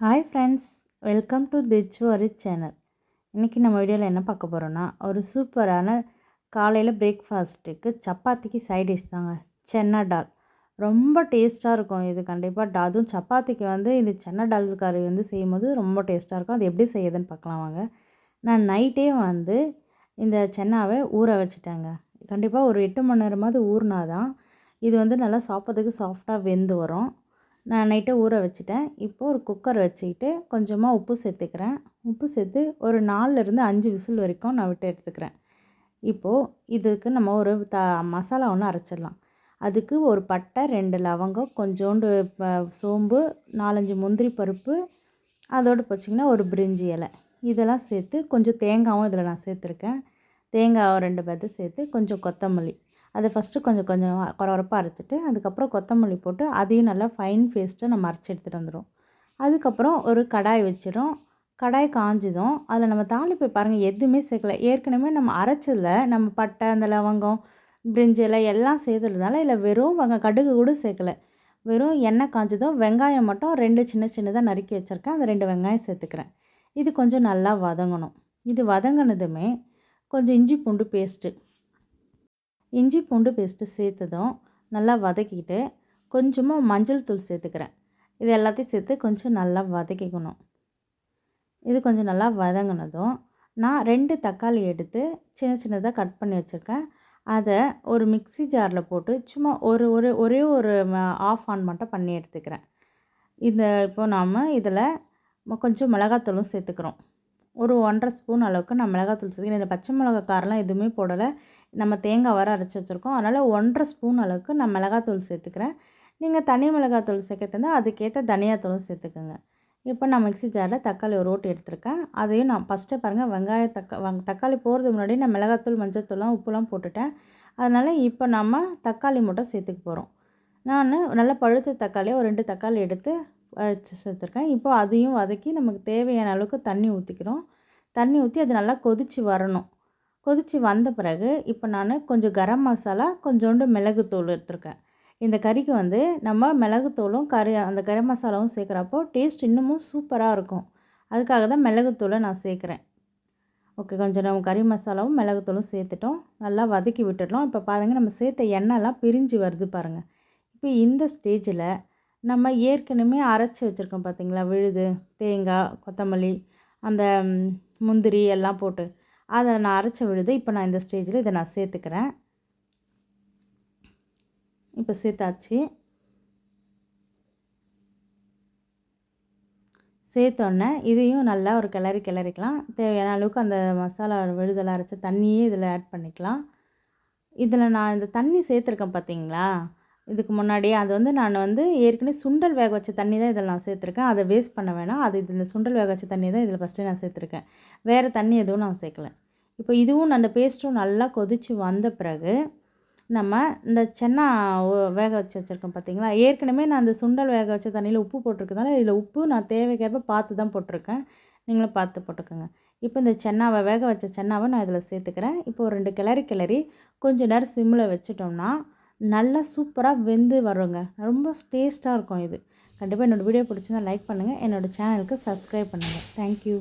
Hi friends welcome to திச்சுவரி channel இன்றைக்கி நம்ம வீடியோவில் என்ன பார்க்க போகிறோன்னா ஒரு சூப்பரான காலையில் பிரேக்ஃபாஸ்ட்டுக்கு சப்பாத்திக்கு சைட் டிஷ் தாங்க சென்னா டால் ரொம்ப டேஸ்ட்டாக இருக்கும். இது கண்டிப்பாக அதுவும் சப்பாத்திக்கு வந்து இந்த சென்னா டால் கறி வந்து செய்யும்போது ரொம்ப டேஸ்ட்டாக இருக்கும். அது எப்படி செய்யுதுன்னு பார்க்கலாம் வாங்க. நான் நைட்டே வந்து இந்த சென்னாவை ஊற வச்சுட்டேங்க. கண்டிப்பாக ஒரு எட்டு மணி நேரமாவது ஊறினா தான் இது வந்து நல்லா சாப்பிட்றதுக்கு சாஃப்டாக வெந்து வரும். நான் நைட்டே ஊற வச்சுட்டேன். இப்போது ஒரு குக்கர் வச்சுக்கிட்டு கொஞ்சமாக உப்பு சேர்த்துக்கிறேன். உப்பு சேர்த்து ஒரு நாலுலேருந்து அஞ்சு விசில் வரைக்கும் நான் விட்டு எடுத்துக்கிறேன். இப்போது இதுக்கு நம்ம ஒரு த மசாலா ஒன்று அரைச்சிடலாம். அதுக்கு ஒரு பட்டை ரெண்டு லவங்கம் கொஞ்சோண்டு சோம்பு நாலஞ்சு முந்திரி பருப்பு அதோடு போச்சிங்கன்னா ஒரு பிரிஞ்சி இலை. இதெல்லாம் சேர்த்து கொஞ்சம் தேங்காயும் இதில் நான் சேர்த்துருக்கேன். தேங்காய் ரெண்டு பேர்த்து சேர்த்து கொஞ்சம் கொத்தமல்லி. அதை ஃபஸ்ட்டு கொஞ்சம் கொஞ்சம் குறப்பாக அரைச்சிட்டு அதுக்கப்புறம் கொத்தமல்லி போட்டு அதையும் நல்லா ஃபைன் பேஸ்ட்டாக நம்ம அரைச்சி எடுத்துகிட்டு வந்துடும் அதுக்கப்புறம் ஒரு கடாய் வச்சிடும் கடாய் காஞ்சதும் அதில் நம்ம தாளிப்பு பாருங்கள் எதுவுமே சேர்க்கல. ஏற்கனவே நம்ம அரைச்சதில் நம்ம பட்டை அந்த லவங்கம் பிரிஞ்சில் எல்லாம் சேர்த்துறதுனால இல்லை வெறும் வங்க கடுகு கூட சேர்க்கல. வெறும் எண்ணெய் காஞ்சதும் வெங்காயம் மட்டும் ரெண்டு சின்ன சின்னதாக நறுக்கி வச்சுருக்கேன். அந்த ரெண்டு வெங்காயம் சேர்த்துக்கிறேன். இது கொஞ்சம் நல்லா வதங்கணும். இது வதங்கினதுமே கொஞ்சம் இஞ்சி பூண்டு பேஸ்ட்டு இஞ்சி பூண்டு பேஸ்ட்டு சேர்த்ததும் நல்லா வதக்கிட்டு கொஞ்சமாக மஞ்சள் தூள் சேர்த்துக்கிறேன். இது எல்லாத்தையும் சேர்த்து கொஞ்சம் நல்லா வதக்கிக்கணும். இது கொஞ்சம் நல்லா வதங்கினதும் நான் ரெண்டு தக்காளி எடுத்து சின்ன சின்னதாக கட் பண்ணி வச்சுருக்கேன். அதை ஒரு மிக்சி ஜாரில் போட்டு சும்மா ஒரு ஒரு ஒரே ஒரு ஆஃப் ஆன் மட்டும் பண்ணி எடுத்துக்கிறேன். இந்த இப்போ நாம் இதில் கொஞ்சம் மிளகாத்தூளும் சேர்த்துக்கிறோம். ஒரு ஒன்றரை ஸ்பூன் அளவுக்கு நான் மிளகாத்தூள் சேர்த்து இந்த பச்சை மிளகா காரெலாம் எதுவுமே போடலை. நம்ம தேங்காய் வர அரைச்சி வச்சுருக்கோம். அதனால் ஒன்றரை ஸ்பூன் அளவுக்கு நான் மிளகாத்தூள் சேர்த்துக்கிறேன். நீங்கள் தனி மிளகாத்தூள் சேர்க்கறதா அதுக்கேற்ற தனியாத்தூளும் சேர்த்துக்கோங்க. இப்போ நான் மிக்சி ஜாரில் தக்காளி ஒரு ஓட்டு எடுத்திருக்கேன். அதையும் நான் ஃபஸ்ட்டே பாருங்கள் வெங்காய தக்கா வங் தக்காளி போகிறது முன்னாடி நான் மிளகாத்தூள் மஞ்சத்தூள்லாம் உப்புலாம் போட்டுட்டேன். அதனால் இப்போ நம்ம தக்காளி மட்டும் சேர்த்துக்க போகிறோம். நான் நல்லா பழுத்த தக்காளியை ஒரு ரெண்டு தக்காளி எடுத்து வச்சு சேர்த்துருக்கேன் இப்போ அதையும் வதக்கி நமக்கு தேவையான அளவுக்கு தண்ணி ஊற்றிக்கிறோம் தண்ணி ஊற்றி அது நல்லா கொதித்து வரணும். கொதித்து வந்த பிறகு இப்போ நான் கொஞ்சம் கரம் மசாலா கொஞ்சோண்டு மிளகுத்தூள் எடுத்துருக்கேன். இந்த கறிக்கு வந்து நம்ம மிளகுத்தூளும் கறி அந்த கரம் மசாலாவும் சேர்க்குறப்போ டேஸ்ட் இன்னமும் சூப்பராக இருக்கும். அதுக்காக தான் மிளகுத்தூளை நான் சேர்க்குறேன். ஓகே கொஞ்சம் நம்ம கறி மசாலாவும் மிளகுத்தூளும் சேர்த்துட்டோம். நல்லா வதக்கி விட்டுடலாம். இப்போ பாருங்கள் நம்ம சேர்த்த எண்ணெய்லாம் பிரிஞ்சு வருது பாருங்கள் இப்போ இந்த ஸ்டேஜில் நம்ம ஏற்கனவே அரைச்சி வச்சுருக்கோம் பார்த்திங்களா விழுது தேங்காய் கொத்தமல்லி அந்த முந்திரி எல்லாம் போட்டு. அதை நான் அரைச்ச விழுது இப்போ நான் இந்த ஸ்டேஜில் இதை நான் சேர்த்துக்கிறேன். இப்போ சேர்த்தாச்சு. சேர்த்தோன்னே இதையும் நல்லா ஒரு கிளறி கிளறிக்கலாம். தேவையான அளவுக்கு அந்த மசாலா விழுதெல்லாம் அரைச்ச தண்ணியே இதில் ஆட் பண்ணிக்கலாம். இதில் நான் இந்த தண்ணி சேர்த்துருக்கேன் பார்த்தீங்களா இதுக்கு முன்னாடி அது வந்து நான் வந்து ஏற்கனவே சுண்டல் வேக வச்ச தண்ணி தான் இதில் நான் சேர்த்துருக்கேன். அதை வேஸ்ட் பண்ண வேணாம். அது இதில் சுண்டல் வேக வச்ச தண்ணி தான் இதில் ஃபஸ்ட்டு நான் சேர்த்துருக்கேன். வேறு தண்ணி எதுவும் நான் சேர்க்கல. இப்போ இதுவும் அந்த பேஸ்ட்டும் நல்லா கொதித்து வந்த பிறகு நம்ம இந்த சென்னா வேக வச்சு வச்சுருக்கோம் பார்த்தீங்களா? ஏற்கனவே நான் அந்த சுண்டல் வேக வச்ச தண்ணியில் உப்பு போட்டிருக்கனால இதில் உப்பு நான் தேவைக்கேற்ப பார்த்து தான் போட்டிருக்கேன். நீங்களும் பார்த்து போட்டுக்கோங்க. இப்போ இந்த சென்னாவை வேக வச்ச சென்னாவை நான் இதில் சேர்த்துக்கிறேன். இப்போ ஒரு ரெண்டு கிளறி கிளறி கொஞ்சம் நேரம் சிம்மில் வச்சுட்டோம்னா நல்லா சூப்பராக வெந்து வருங்க. ரொம்ப டேஸ்ட்டாக இருக்கும் இது. கண்டிப்பாக என்னோடய வீடியோ பிடிச்சிருந்தா லைக் பண்ணுங்கள் என்னோடய சேனலுக்கு சப்ஸ்கிரைப் பண்ணுங்கள் தேங்க்யூ